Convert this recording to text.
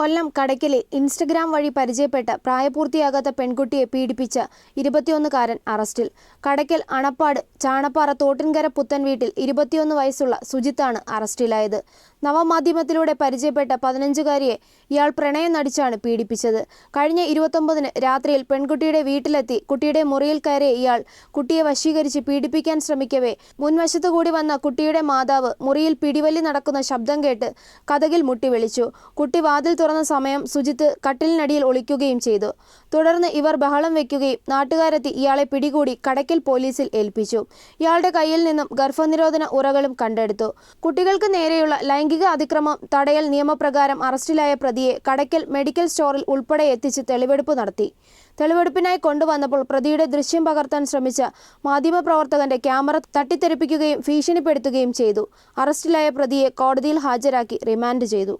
കൊല്ലം കടയ്ക്കലിൽ Instagram വഴി പരിചയപ്പെട്ട പ്രായപൂർത്തിയാകാത്ത പെൺകുട്ടിയെ പീഡിപ്പിച്ച ഇരുപത്തിയൊന്നുകാരൻ അറസ്റ്റിൽ. കടയ്ക്കൽ അണപ്പാട് ചാണപ്പാറ തോട്ടിൻകര പുത്തൻ വീട്ടിൽ ഇരുപത്തിയൊന്ന് വയസ്സുള്ള സുജിത്താണ് അറസ്റ്റിലായത്. നവമാധ്യമത്തിലൂടെ പരിചയപ്പെട്ട പതിനഞ്ചുകാരിയെ ഇയാൾ പ്രണയം നടിച്ചാണ് പീഡിപ്പിച്ചത്. കഴിഞ്ഞ ഇരുപത്തൊമ്പതിന് രാത്രിയിൽ പെൺകുട്ടിയുടെ വീട്ടിലെത്തി കുട്ടിയുടെ മുറിയിൽ കയറിയ ഇയാൾ കുട്ടിയെ വശീകരിച്ച് പീഡിപ്പിക്കാൻ ശ്രമിക്കവേ മുൻവശത്തു കൂടി വന്ന കുട്ടിയുടെ മാതാവ് മുറിയിൽ പിടിവലി നടക്കുന്ന ശബ്ദം കേട്ട് കഥകിൽ മുട്ടി വിളിച്ചു. കുട്ടി വാതിൽ തുറന്ന സമയം സുജിത്ത് കട്ടിലിനടിയിൽ ഒളിക്കുകയും ചെയ്തു. തുടർന്ന് ഇവർ ബഹളം വെക്കുകയും നാട്ടുകാരെത്തി ഇയാളെ പിടികൂടി കടയ്ക്കൽ പോലീസിൽ ഏൽപ്പിച്ചു. ഇയാളുടെ കയ്യിൽ നിന്നും ഗർഭനിരോധന ഉറകളും കണ്ടെടുത്തു. കുട്ടികൾക്ക് നേരെയുള്ള ലൈംഗിക അതിക്രമം തടയൽ നിയമപ്രകാരം അറസ്റ്റിലായ പ്രതിയെ കടയ്ക്കൽ മെഡിക്കൽ സ്റ്റോറിൽ ഉൾപ്പെടെ എത്തിച്ച് തെളിവെടുപ്പ് നടത്തി. തെളിവെടുപ്പിനായി കൊണ്ടുവന്നപ്പോൾ പ്രതിയുടെ ദൃശ്യം പകർത്താൻ ശ്രമിച്ച മാധ്യമപ്രവർത്തകന്റെ ക്യാമറ തട്ടിത്തെറിപ്പിക്കുകയും ഭീഷണിപ്പെടുത്തുകയും ചെയ്തു. അറസ്റ്റിലായ പ്രതിയെ കോടതിയിൽ ഹാജരാക്കി റിമാൻഡ് ചെയ്തു.